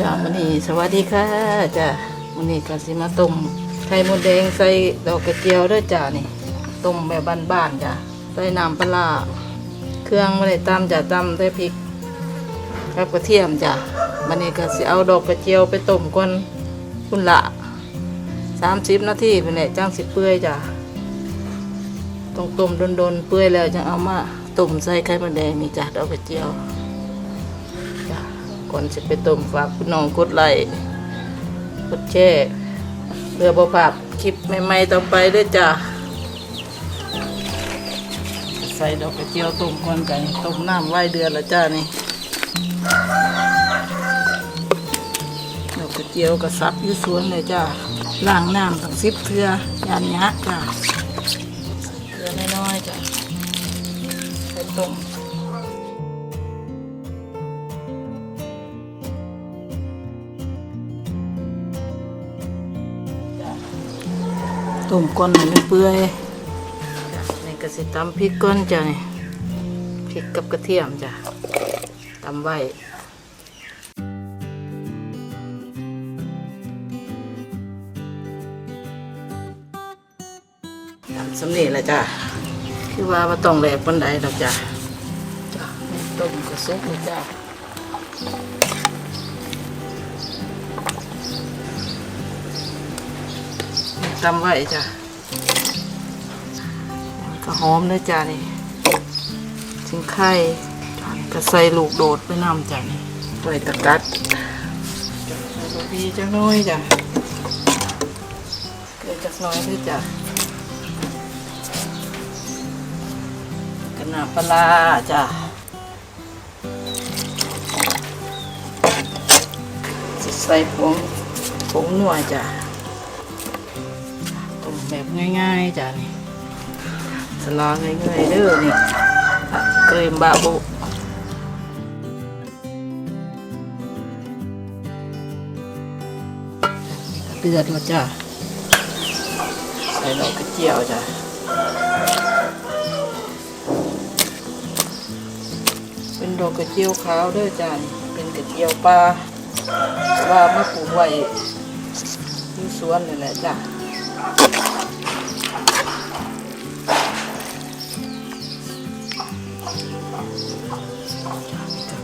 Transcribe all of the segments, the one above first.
จ้ามันนี่สวัสดีค่ะจ้ามันนี่กสิมาต้มไข่มดแดงใส่ดอกกระเจียวด้วยจ้านี่ต้มแบบบ้านๆจ้าใส่น้ำปลาเครื่องไม่ได้ตำจ้าตำได้พริกกับกระเทียมจ้ามันนี่ก็สิเอาดอกกระเจียวไปต้มก่อนคุณละสามสิบนาทีเป็นแหละจ้างสิเปื่อยจ้าต้องต้มโดนๆเปื่อยแล้วจังเอามาต้มใส่ไข่มดแดงนี่จ้าดอกกระเจียว ก่อนจะไปต้มฝากพี่น้องกดไลค์กดแชร์เรือบ่ภาพคลิปใหม่ๆต่อไปด้วยจ้ะใส่ดอกกระเจียวต้มก่อนกันต้มน้ำไว้เดือนละจ้านี่ดอกกระเจียวกระซับยู่สวนเลยจ้าล้างน้ำตั้งสิบเทื่อยานยะจ้าเทื่อน้อยๆจ้ะใส่ต้ม ต้มก้อนให้มันเปื่อยนี่ก็สิตำพริกก้อนจ้ะนี่พริกกับกระเทียมจ้ะตำไว้ตำสำเนีแหละจ้ะคือว่าว่าต้องแหลกปันใดดอกจ้ะจ้ะต้มกระซุกเลยจ้ะ ตำไว้จ้ะก็หอมเลยจ้ะนี่ถึงไข่จ้ะก็ใส่ลูกโดดไปน้ำจ้ะนี่ไว้ตะกัดจ้ะใส่บะพีจังน้อยจ้ะเกลือจักน้อยด้วยจ้ะกระนาปลาร้าจ้ะใส่ผงผงนัวจ้ะ แบบง่ายๆจ้ะนี่สลาง่ายๆเด้อนี่เกรมบาบุเดือดแล้วจ้ะใส่ดอกกระเจียวจ้ะเป็นดอกกระเจียวขาวเด้อจ้ะเป็นกระเจียวปลาว่ามาปลูกไว้ที่สวนนี่แหละจ้ะ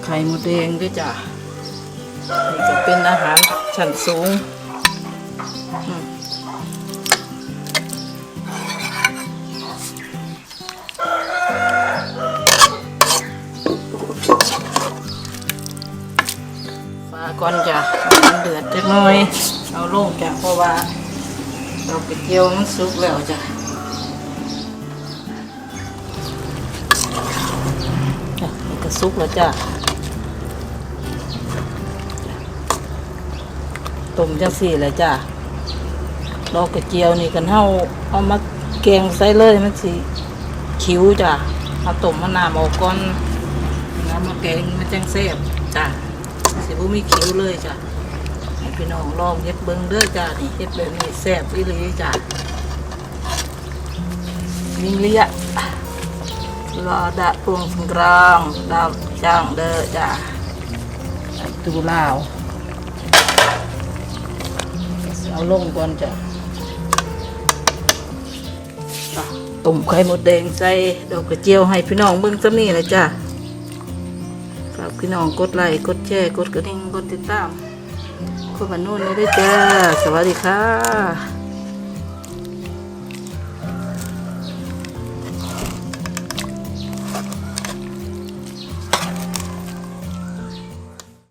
ไข่มดแดงด้วยจ้ะนี่ก็เป็นอาหารชั้นสูงฟ้าก่อนจ้ะมันเดือดจักหน่อย เอาลงจ้ะเพราะว่า เราไปเจียวมันสุกแล้วจ้ะ จ้ะมันก็สุกแล้วจ้ะต้มจังสี่เลยจ้ะดอกกระเจียวนี่กันเฮาเอามาแกงใส่เลยมันสิคิ้วจ้ะเอาต้มมะนาวออกก่อนแล้วมาแกงมันจังแซบจ้ะสิบ่มีคิ้วเลยจ้ะให้พี่น้องลองเฮ็ดเบิ่งเด้อจ้ะนี่เฮ็ดแบบนี้แซบอีหลีจ้ะมิงเลีย รอดะปรุงสงกรางดาวจ้างเด้อจ้าตูลาวเอาลงก่อนจ้ะจ้ะต้มไข่มดแดงใส่ดอกกระเจียวให้พี่น้องเบิ่งซ้ำนี่เลยจ้ะฝากพี่น้องกดไลค์กดแชร์กดกระดิ่งกดติดตามขอบคุณนู่นเลยด้วยจ้า สวัสดีค่ะ